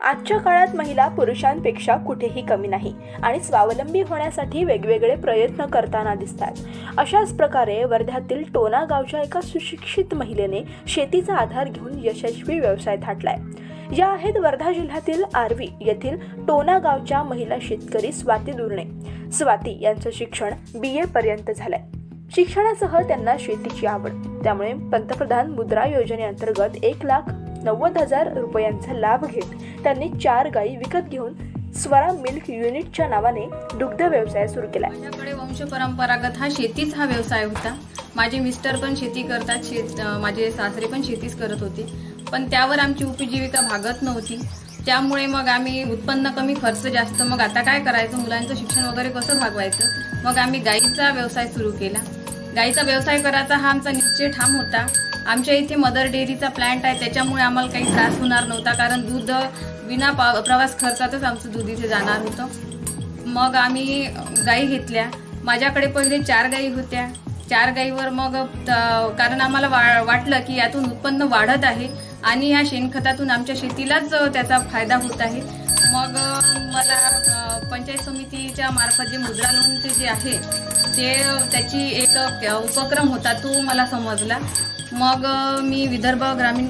आजच्या काळात महिला पुरुषांपेक्षा कुठेही कमी नाही आणि स्वावलंबी होण्यासाठी वेगवेगळे प्रयत्न करताना दिसतात. अशाच प्रकारे वर्ध्यातील टोना गावच्या एका सुशिक्षित महिलेने शेतीचा आधार घेऊन यशस्वी व्यवसाय थाटलाय. या आहेत वर्धा जिल्ह्यातील आर्वी येथील टोना गावच्या महिला शेतकरी स्वाती दुर्णे. स्वाती यांचं शिक्षण बी ए पर्यंत झालंय. शिक्षणासह त्यांना शेतीची आवड. त्यामुळे पंतप्रधान मुद्रा योजनेअंतर्गत एक लाख नव्वद हजार रुपयांचा लाभ घेत त्यांनी चार गायी विकत घेऊन स्वरा मिल्क युनिटच्या नावाने दुग्ध व्यवसाय सुरू केला. माझ्याकडे वंश परंपरागत हा शेतीच हा व्यवसाय होता. माझे मिस्टर पण शेती करतात शेत माझे सासरे पण शेतीच करत होते. पण त्यावर आमची उपजीविका भागत नव्हती. त्यामुळे मग आम्ही उत्पन्न कमी खर्च जास्त. मग आता काय करायचं? मुलांचं शिक्षण वगैरे कसं भागवायचं? मग आम्ही गाईचा व्यवसाय सुरू केला. गाईचा व्यवसाय करायचा हा आमचा निश्चय ठाम होता. आमच्या इथे मदर डेअरीचा प्लांट आहे त्याच्यामुळे आम्हाला काही त्रास होणार नव्हता कारण दूध विना पा- प्रवास खर्चातच आमचं दूध इथे जाणार होतं. मग आम्ही गाई घेतल्या. माझ्याकडे पहिले चार गाई होत्या. चार गाईवर मग त- कारण आम्हाला वा- वाटलं की यातून उत्पन्न वाढत आहे आणि या शेणखतातून आमच्या शेतीलाच त्याचा फायदा होत आहे. मग मला पंचायत समितीच्या मार्फत जे मुद्रा लोनचे जे आहे ते त्याची एक उपक्रम होता तो मला समजला. मग मी विदर्भ ग्रामीण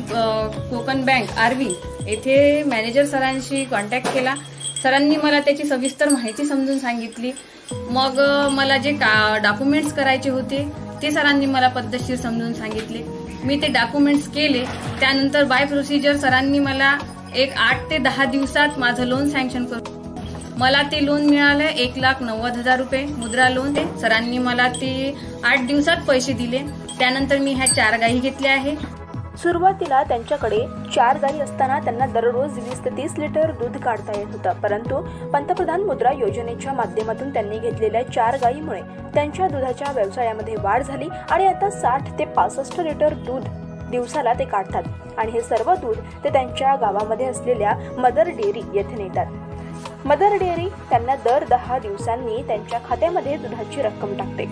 कोकण बँक आरवी येथे मॅनेजर सरांशी कॉन्टॅक्ट केला. सरांनी मला त्याची सविस्तर माहिती समजून सांगितली. मग मला जे का डॉक्युमेंट्स करायचे होते ते सरांनी मला पद्धतशीर समजून सांगितले. मी ते डॉक्युमेंट्स केले. त्यानंतर बाय प्रोसिजर सरांनी मला एक आठ ते दहा दिवसात माझं लोन सँक्शन करू मला ते लोन मिळालं एक लाख नव्वद हजार रुपये मुद्रा लोन ते सरांनी मला ते आठ दिवसात पैसे दिले. त्यानंतर मी ह्या चार गायी घेतल्या आहे. सुरुवातीला त्यांच्याकडे चार गायी असताना त्यांना दररोज वीस ते तीस लिटर दूध काढता येत होतं. परंतु पंतप्रधान मुद्रा योजनेच्या माध्यमातून त्यांनी घेतलेल्या चार गायीमुळे त्यांच्या दुधाच्या व्यवसायामध्ये वाढ झाली आणि आता साठ ते पासष्ट लिटर दूध दिवसाला ते काढतात. आणि हे सर्व दूध ते त्यांच्या गावामध्ये असलेल्या मदर डेअरी येथे नेतात. मदर डेअरी त्यांना दर दहा दिवसांनी त्यांच्या खात्यामध्ये दुधाची रक्कम टाकते.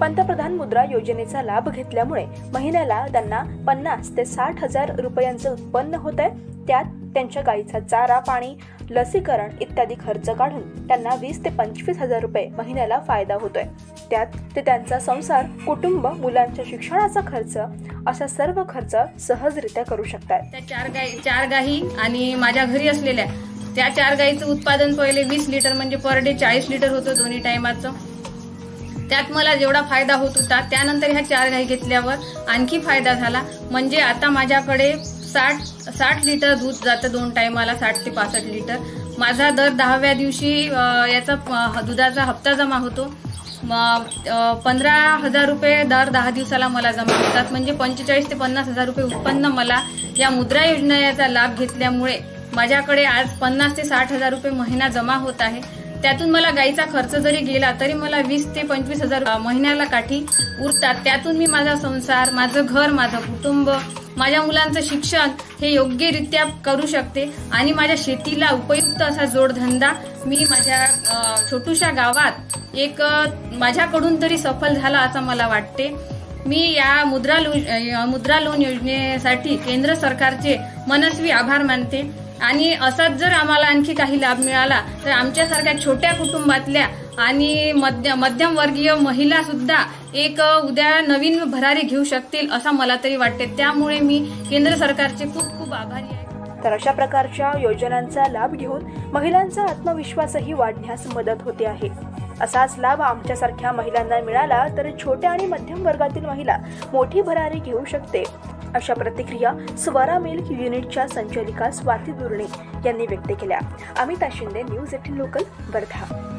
पंतप्रधान मुद्रा योजनेचा लाभ घेतल्यामुळे महिन्याला त्यांना पन्नास ते साठ हजार रुपयांचं उत्पन्न होत आहे. त्यात त्यांच्या गाईचा चारा पाणी लसीकरण इत्यादी खर्च काढून त्यांना वीस ते पंचवीस हजार रुपये महिन्याला फायदा होतोय. त्यात ते त्यांचा संसार कुटुंब मुलांच्या शिक्षणाचा खर्च असा सर्व खर्च सहजरित्या करू शकतात. त्या चार गाई चार गाई आणि माझ्या घरी असलेल्या त्या चार गाईचं उत्पादन पहिले वीस लिटर म्हणजे पर डे चाळीस लिटर होतं दोन्ही टायमाचं. त्यात मला जेवढा फायदा होत होता त्यानंतर ह्या चार गाई घेतल्यावर आणखी फायदा झाला. म्हणजे आता माझ्याकडे साठ साठ लिटर दूध जातं दोन टायमाला साठ ते पासष्ट लिटर. माझा दर दहाव्या दिवशी याचा दुधाचा हप्ता जमा होतो. मग पंधरा हजार रुपये दर दहा दिवसाला मला जमा होतात. म्हणजे पंचेचाळीस ते पन्नास हजार रुपये उत्पन्न मला या मुद्रा योजनेचा लाभ घेतल्यामुळे माझ्याकडे आज पन्नास ते साठ हजार रुपये महिना जमा होत आहे. त्यातून मला गाईचा खर्च जरी गेला तरी मला वीस ते पंचवीस हजार महिन्याला काठी उरतात. त्यातून मी माझा संसार माझं घर माझं कुटुंब माझ्या मुलांचं शिक्षण हे योग्यरित्या करू शकते. आणि माझ्या शेतीला उपयुक्त असा जोडधंदा मी माझ्या छोटूशा गावात एक माझ्याकडून तरी सफल झाला असं मला वाटते. मी या मुद्रा लो मुद्रा लोन योजनेसाठी केंद्र सरकारचे मनस्वी आभार मानते. आणि असाच जर आम्हाला आणखी काही लाभ मिळाला तर आमच्यासारख्या छोट्या कुटुंबातल्या आणि मध्य मध्यमवर्गीय महिला सुद्धा एक उद्या नवीन भरारी घेऊ शकतील असं मला तरी वाटते. त्यामुळे मी केंद्र सरकारचे खूप खूप आभारी आहे. तर अशा प्रकारच्या योजनांचा लाभ घेऊन महिलांचा आत्मविश्वासही वाढण्यास मदत होते आहे. असाच लाभ आमच्यासारख्या महिलांना मिळाला तर छोट्या आणि मध्यम वर्गातील महिला मोठी भरारी घेऊ शकते. अशा प्रतिक्रिया स्वरा मिल्क युनिटच्या संचालिका स्वाती दुर्णे यांनी व्यक्त केल्या. Amita Shinde news eighteen local Wardha.